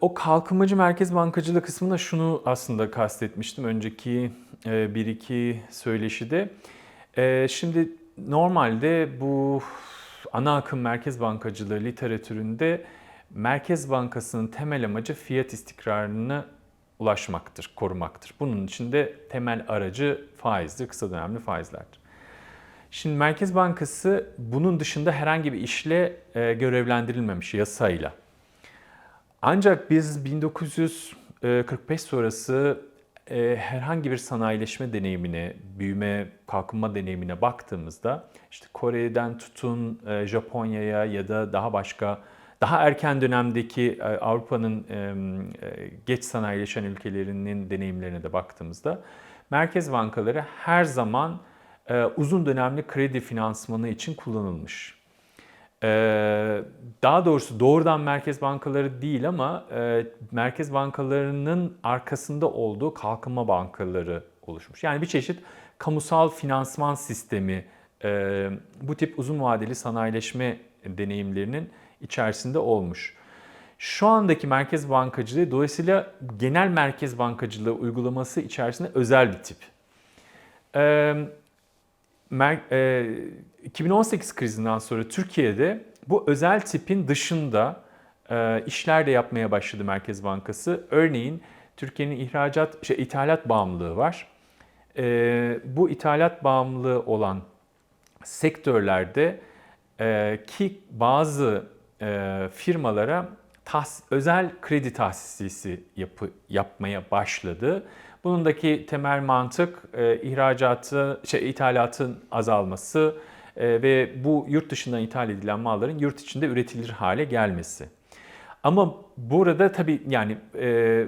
O kalkınmacı merkez bankacılığı kısmında şunu aslında kastetmiştim önceki e, bir iki söyleşide. Ee, Şimdi normalde bu ana akım merkez bankacılığı literatüründe Merkez Bankası'nın temel amacı fiyat istikrarını ulaşmaktır, korumaktır. Bunun için de temel aracı faizdir, kısa dönemli faizlerdir. Şimdi Merkez Bankası bunun dışında herhangi bir işle e, görevlendirilmemiş yasayla. Ancak biz 1945 sonrası e, herhangi bir sanayileşme deneyimine, büyüme, kalkınma deneyimine baktığımızda işte Kore'den tutun e, Japonya'ya ya da daha başka daha erken dönemdeki e, Avrupa'nın e, e, geç sanayileşen ülkelerinin deneyimlerine de baktığımızda merkez bankaları her zaman e, uzun dönemli kredi finansmanı için kullanılmış. Ee, Daha doğrusu doğrudan merkez bankaları değil ama e, merkez bankalarının arkasında olduğu kalkınma bankaları oluşmuş. Yani bir çeşit kamusal finansman sistemi e, bu tip uzun vadeli sanayileşme deneyimlerinin içerisinde olmuş. Şu andaki merkez bankacılığı dolayısıyla genel merkez bankacılığı uygulaması içerisinde özel bir tip. Ee, Mer- e, 2018 krizinden sonra Türkiye'de bu özel tipin dışında e, işler de yapmaya başladı Merkez Bankası. Örneğin Türkiye'nin ihracat, şey, ithalat bağımlılığı var. E, bu ithalat bağımlılığı olan sektörlerde ki bazı firmalara tahs- özel kredi tahsisi yapı, yapmaya başladı. Bunundaki temel mantık e, ihracatı, şey, ithalatın azalması e, ve bu yurt dışından ithal edilen malların yurt içinde üretilir hale gelmesi. Ama burada tabii yani e,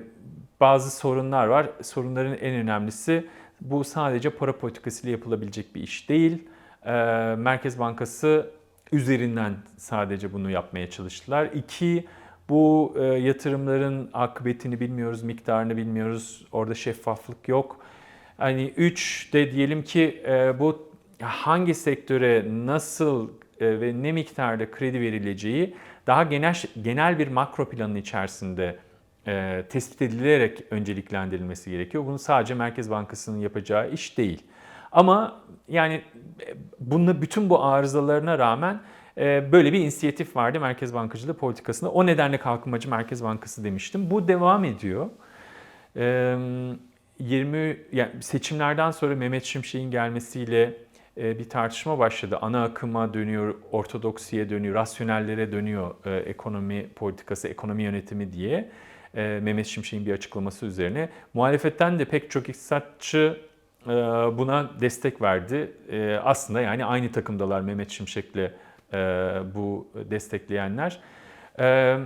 bazı sorunlar var. Sorunların en önemlisi bu sadece para politikasıyla yapılabilecek bir iş değil. E, Merkez Bankası üzerinden sadece bunu yapmaya çalıştılar. İki, bu e, yatırımların akıbetini bilmiyoruz, miktarını bilmiyoruz. Orada şeffaflık yok. Hani üç de diyelim ki e, bu hangi sektöre nasıl e, ve ne miktarda kredi verileceği daha genel genel bir makro planın içerisinde e, tespit edilerek önceliklendirilmesi gerekiyor. Bunu sadece Merkez Bankası'nın yapacağı iş değil. Ama yani e, bunun bütün bu arızalarına rağmen böyle bir inisiyatif vardı Merkez Bankacılığı politikasında. O nedenle Kalkınmacı Merkez Bankası demiştim. Bu devam ediyor. E, 20 yani seçimlerden sonra Mehmet Şimşek'in gelmesiyle e, bir tartışma başladı. Ana akıma dönüyor, ortodoksiye dönüyor, rasyonellere dönüyor e, ekonomi politikası, ekonomi yönetimi diye. E, Mehmet Şimşek'in bir açıklaması üzerine. Muhalefetten de pek çok iktisatçı buna destek verdi. Aslında yani aynı takımdalar Mehmet Şimşek'le bu destekleyenler. E,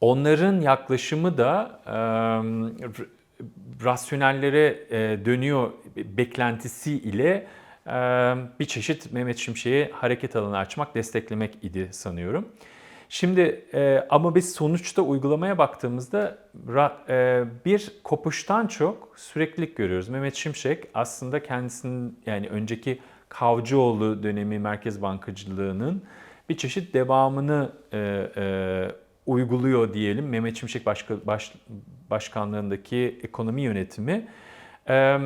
onların yaklaşımı da e, rasyonellere e, dönüyor beklentisi ile e, bir çeşit Mehmet Şimşek'e hareket alanı açmak, desteklemek idi sanıyorum. Şimdi e, ama biz sonuçta uygulamaya baktığımızda e, bir kopuştan çok süreklilik görüyoruz. Mehmet Şimşek aslında kendisinin yani önceki Kavcıoğlu dönemi merkez bankacılığının bir çeşit devamını e, e, uyguluyor diyelim. Mehmet Şimşek başka, baş, başkanlığındaki ekonomi yönetimi. E,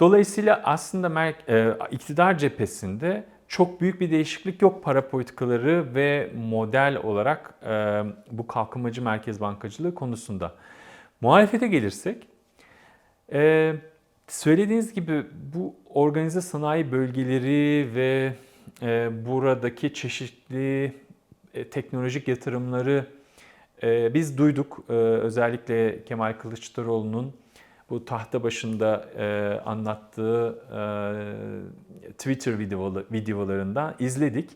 dolayısıyla aslında merk, e, iktidar cephesinde çok büyük bir değişiklik yok para politikaları ve model olarak e, bu kalkınmacı merkez bankacılığı konusunda. Muhalefete gelirsek, e, söylediğiniz gibi bu organize sanayi bölgeleri ve e, buradaki çeşitli e, teknolojik yatırımları e, biz duyduk. E, özellikle Kemal Kılıçdaroğlu'nun bu tahta başında e, anlattığı e, Twitter videoları, videolarından izledik.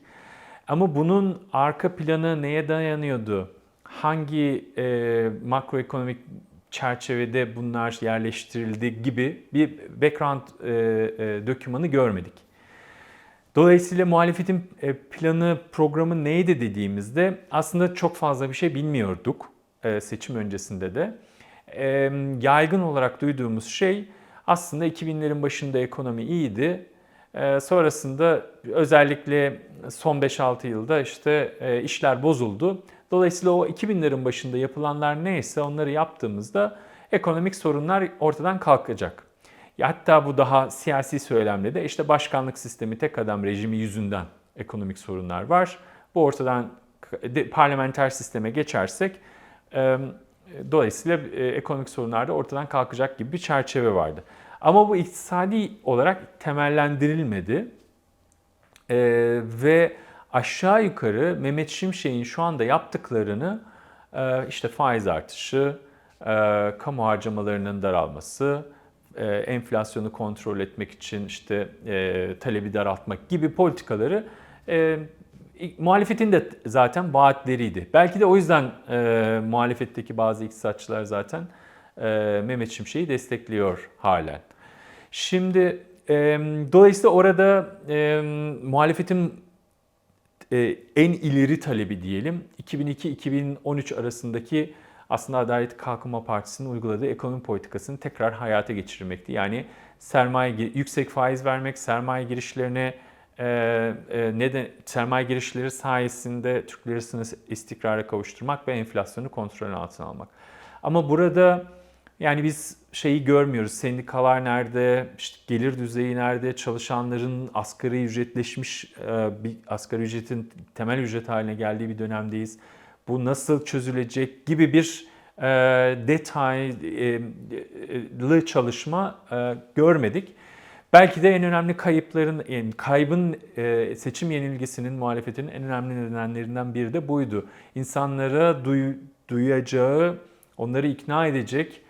Ama bunun arka planı neye dayanıyordu? Hangi e, makroekonomik çerçevede bunlar yerleştirildi gibi bir background e, e, dokümanı görmedik. Dolayısıyla muhalefetin e, planı, programı neydi dediğimizde aslında çok fazla bir şey bilmiyorduk e, seçim öncesinde de. E, Yaygın olarak duyduğumuz şey aslında 2000'lerin başında ekonomi iyiydi. E, Sonrasında özellikle son 5-6 yılda işte e, işler bozuldu. Dolayısıyla o 2000'lerin başında yapılanlar neyse onları yaptığımızda ekonomik sorunlar ortadan kalkacak. Ya hatta bu daha siyasi söylemle de işte başkanlık sistemi tek adam rejimi yüzünden ekonomik sorunlar var. Bu ortadan parlamenter sisteme geçersek dolayısıyla e, ekonomik sorunlar da ortadan kalkacak gibi bir çerçeve vardı. Ama bu iktisadi olarak temellendirilmedi. E, ve aşağı yukarı Mehmet Şimşek'in şu anda yaptıklarını e, işte faiz artışı, e, kamu harcamalarının daralması, e, enflasyonu kontrol etmek için işte talebi daraltmak gibi politikaları muhalefetin de zaten vaatleriydi. Belki de o yüzden muhalefetteki bazı iktisatçılar zaten Mehmet Şimşek'i destekliyor halen. Şimdi dolayısıyla orada muhalefetin en ileri talebi diyelim 2002-2013 arasındaki aslında Adalet Kalkınma Partisi'nin uyguladığı ekonomi politikasını tekrar hayata geçirmekti. Yani sermaye yüksek faiz vermek, sermaye girişlerine e, e, neden sermaye girişleri sayesinde Türk lirasını istikrara kavuşturmak ve enflasyonu kontrol altına almak. Ama burada yani biz şeyi görmüyoruz. Sendikalar nerede, işte gelir düzeyi nerede, çalışanların asgari ücretleşmiş e, bir asgari ücretin temel ücret haline geldiği bir dönemdeyiz. Bu nasıl çözülecek gibi bir e, detaylı çalışma e, görmedik. Belki de en önemli kayıpların, yani kaybın seçim yenilgisinin, muhalefetin en önemli nedenlerinden biri de buydu. İnsanlara duy, duyacağı, onları ikna edecek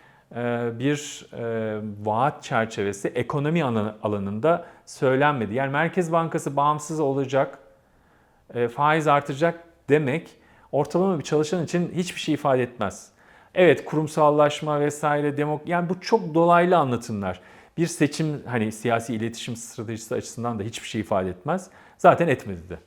bir e, vaat çerçevesi ekonomi alanında söylenmedi. Yani Merkez Bankası bağımsız olacak, e, faiz artacak demek ortalama bir çalışan için hiçbir şey ifade etmez. Evet kurumsallaşma vesaire demok yani bu çok dolaylı anlatımlar. Bir seçim hani siyasi iletişim stratejisi açısından da hiçbir şey ifade etmez. Zaten etmedi de.